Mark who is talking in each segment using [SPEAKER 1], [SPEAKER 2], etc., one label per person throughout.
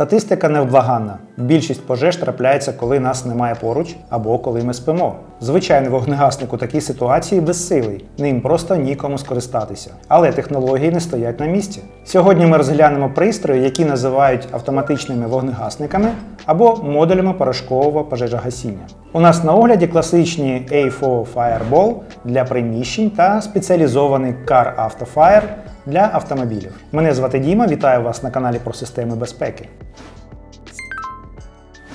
[SPEAKER 1] Статистика невблаганна. Більшість пожеж трапляється, коли нас немає поруч або коли ми спимо. Звичайний вогнегасник у такій ситуації безсилий, ним просто нікому скористатися. Але технології не стоять на місці. Сьогодні ми розглянемо пристрої, які називають автоматичними вогнегасниками або модулями порошкового пожежогасіння. У нас на огляді класичні A4 Fireball для приміщень та спеціалізований Car Auto Fire для автомобілів. Мене звати Діма, вітаю вас на каналі про системи безпеки.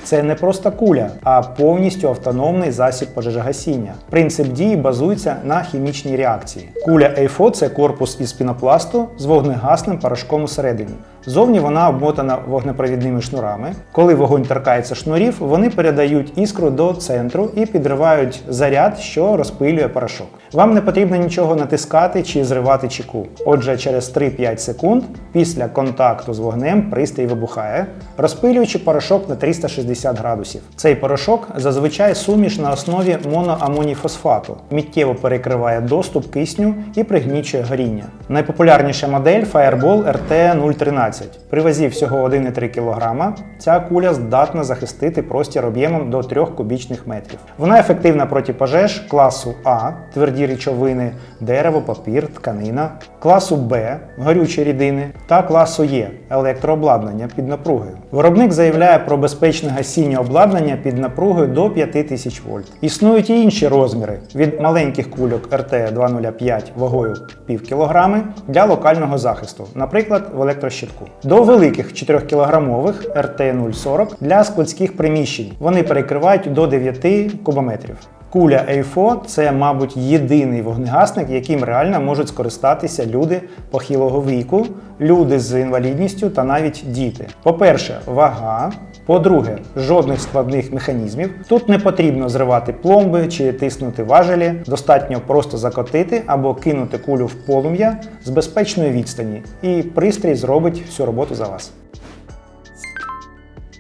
[SPEAKER 1] Це не просто куля, а повністю автономний засіб пожежогасіння. Принцип дії базується на хімічній реакції. Куля EIFO – це корпус із пінопласту з вогнегасним порошком усередині. Зовні вона обмотана вогнепровідними шнурами. Коли вогонь торкається шнурів, вони передають іскру до центру і підривають заряд, що розпилює порошок. Вам не потрібно нічого натискати чи зривати чеку. Отже, через 3-5 секунд після контакту з вогнем пристрій вибухає, розпилюючи порошок на 360 градусів. Цей порошок зазвичай суміш на основі моноамоніфосфату, миттєво перекриває доступ кисню і пригнічує горіння. Найпопулярніша модель Fireball RT013. При вазі всього 1,3 кг ця куля здатна захистити простір об'ємом до 3 кубічних метрів. Вона ефективна проти пожеж класу А, тверді речовини, дерево, папір, тканина, класу Б, горючі рідини та класу Е електрообладнання під напругою. Виробник заявляє про безпечне гасіння обладнання під напругою до 5000 вольт. Існують і інші розміри від маленьких кульок RT205 вагою пів кілограми для локального захисту, наприклад, в електрощитку, до великих 4-кілограмових РТ-040 для складських приміщень. Вони перекривають до 9 кубометрів. Куля Ейфо – це, мабуть, єдиний вогнегасник, яким реально можуть скористатися люди похилого віку, люди з інвалідністю та навіть діти. По-перше, вага. По-друге, жодних складних механізмів. Тут не потрібно зривати пломби чи тиснути важелі, достатньо просто закотити або кинути кулю в полум'я з безпечної відстані, і пристрій зробить всю роботу за вас.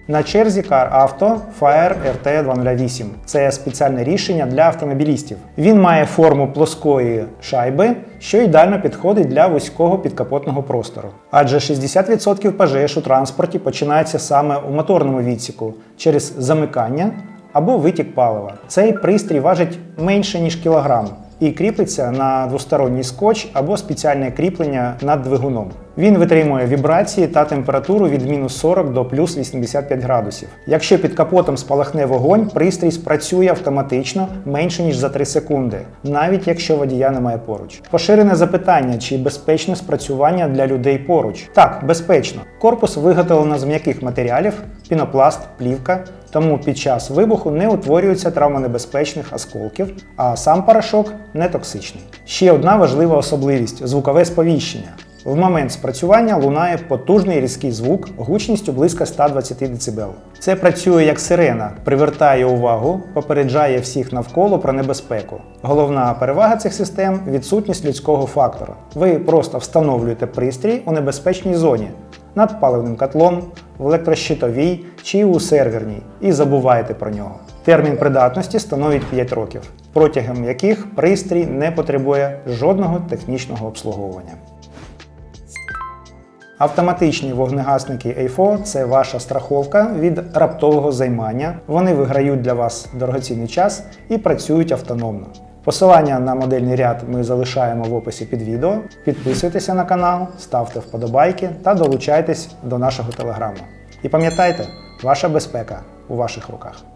[SPEAKER 1] На черзі Car Auto Fire RT208. Це спеціальне рішення для автомобілістів. Він має форму плоскої шайби, що ідеально підходить для вузького підкапотного простору. Адже 60% пожеж у транспорті починається саме у моторному відсіку через замикання або витік палива. Цей пристрій важить менше ніж кілограм і кріпиться на двосторонній скотч або спеціальне кріплення над двигуном. Він витримує вібрації та температуру від мінус 40 до плюс 85 градусів. Якщо під капотом спалахне вогонь, пристрій спрацює автоматично менше ніж за 3 секунди, навіть якщо водія немає поруч. Поширене запитання, чи безпечне спрацювання для людей поруч. Так, безпечно. Корпус виготовлено з м'яких матеріалів, пінопласт, плівка. Тому під час вибуху не утворюється травмонебезпечних осколків, а сам порошок не токсичний. Ще одна важлива особливість звукове сповіщення. В момент спрацювання лунає потужний різкий звук гучністю близько 120 дБ. Це працює як сирена, привертає увагу, попереджає всіх навколо про небезпеку. Головна перевага цих систем відсутність людського фактора. Ви просто встановлюєте пристрій у небезпечній зоні над паливним котлом, в електрощитовій чи у серверній і забуваєте про нього. Термін придатності становить 5 років, протягом яких пристрій не потребує жодного технічного обслуговування. Автоматичні вогнегасники EIFO – це ваша страховка від раптового займання. Вони виграють для вас дорогоцінний час і працюють автономно. Посилання на модельний ряд ми залишаємо в описі під відео. Підписуйтеся на канал, ставте вподобайки та долучайтесь до нашого телеграму. І пам'ятайте, ваша безпека у ваших руках.